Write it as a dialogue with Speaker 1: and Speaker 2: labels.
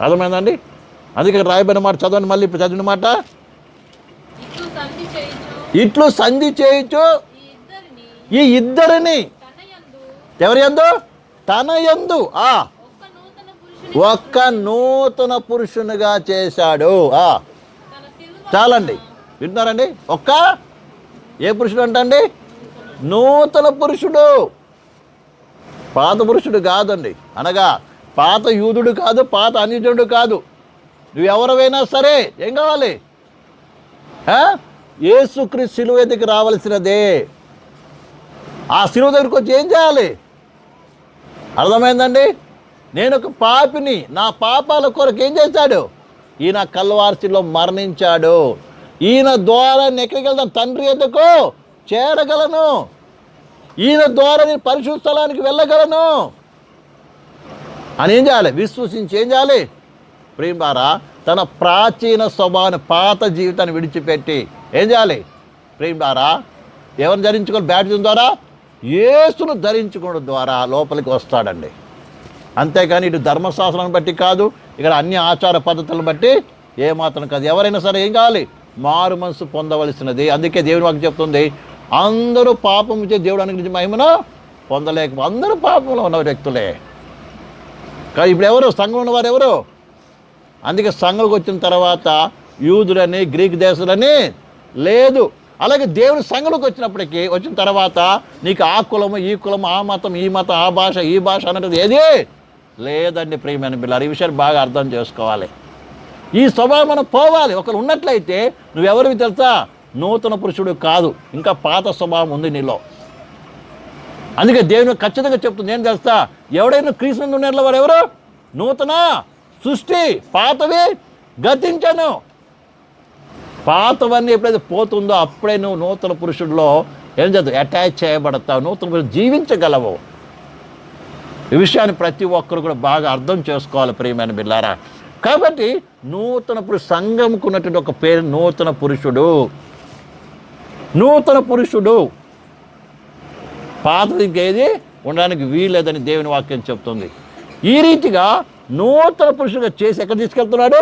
Speaker 1: అర్థమైందండి? అందుకే రాయబడిన మాట చదవండి మళ్ళీ చదివిన మాట.
Speaker 2: ఇట్లు సంధి
Speaker 1: చేయొచ్చు
Speaker 2: ఈ ఇద్దరిని
Speaker 1: ఎవరి ఎందు తన ఎందు ఆ.
Speaker 2: ఒక్క నూతన
Speaker 1: పురుషునిగా చేశాడు. ఆ. చాలండి. వింటున్నారండి? ఒక్క. ఏ పురుషుడు అంటండి? నూతన పురుషుడు. పాత పురుషుడు కాదండి. అనగా పాత యూదుడు కాదు పాత అనిజుడు కాదు. నువ్వు ఎవరివైనా సరే ఏం కావాలి? ఆ? సిలువ దగ్గరికి రావాల్సినదే. ఆ సిలువ దగ్గరికి వచ్చి ఏం చేయాలి? అర్థమైందండి? నేను ఒక పాపిని నా పాపాల కొరకు ఏం చేశాడు? ఈయన కల్వార్సిలో మరణించాడు. ఈయన ద్వారా నేను ఎక్కడికి వెళ్తాను? తండ్రి ఎందుకు? చేరగలను. ఈయన ద్వారా నేను పరిశుద్ధ స్థలానికి వెళ్ళగలను. అని ఏం చేయాలి? విశ్వసించి ఏం చేయాలి? ప్రేమారా తన ప్రాచీన స్వభావాన్ని పాత జీవితాన్ని విడిచిపెట్టి ఏం చేయాలి? ప్రేమారా ఎవరిని ధరించుకోవాలి? బ్యాటిజం ద్వారా? యేసును ధరించుకోవడం ద్వారా లోపలికి వస్తాడండి. అంతేకాని ఇటు ధర్మశాస్త్రాన్ని బట్టి కాదు ఇక్కడ అన్ని ఆచార పద్ధతులను బట్టి ఏమాత్రం కాదు. ఎవరైనా సరే ఏం కావాలి? మారు మనసు పొందవలసినది. అందుకే దేవుని వాకి చెప్తుంది అందరూ పాపం చే దేవుడు అనుగ్రహించి మహిమను పొందలేక అందరూ పాపంలో ఉన్న వ్యక్తులే. కానీ ఇప్పుడు ఎవరు? సంఘంలో ఉన్నవారు ఎవరు? అందుకే సంఘంకి వచ్చిన తర్వాత యూదులని గ్రీక్ దేశాలని లేదు. అలాగే దేవుని సంఘంలోకి వచ్చినప్పటికీ వచ్చిన తర్వాత నీకు ఆ కులము ఈ కులము ఆ మతం ఈ మతం ఆ భాష ఈ భాష అన్నది ఏది? లేదండి ప్రియమైన పిల్లలు ఈ విషయాన్ని బాగా అర్థం చేసుకోవాలి. ఈ స్వభావం మనం పోవాలి. ఒకరు ఉన్నట్లయితే నువ్వెవరివి తెలుసా? నూతన పురుషుడు కాదు. ఇంకా పాత స్వభావం ఉంది నీలో. అందుకే దేవుని ఖచ్చితంగా చెప్తుంది నేను తెలుస్తా ఎవడైనా క్రీస్తునందు ఉండేట్ల వారు ఎవరు నూతన సృష్టి పాతవి గతించను. పాతవన్నీ ఎప్పుడైతే పోతుందో అప్పుడే నువ్వు నూతన పురుషుడిలో ఏం చేస్తావు? అటాచ్ చేయబడతావు. నూతన పురుషుడు జీవించగలవు. ఈ విషయాన్ని ప్రతి ఒక్కరు కూడా బాగా అర్థం చేసుకోవాలి ప్రియమైన బిల్లారా కాబట్టి నూతన పురుషు సంఘంకు ఉన్నటువంటి ఒక పేరు నూతన పురుషుడు. నూతన పురుషుడు. పాతది ఇంకేది? ఉండడానికి వీల్లేదని దేవుని వాక్యం చెప్తుంది. ఈ రీతిగా నూతన పురుషుడిగా చేసి ఎక్కడ తీసుకెళ్తున్నాడు?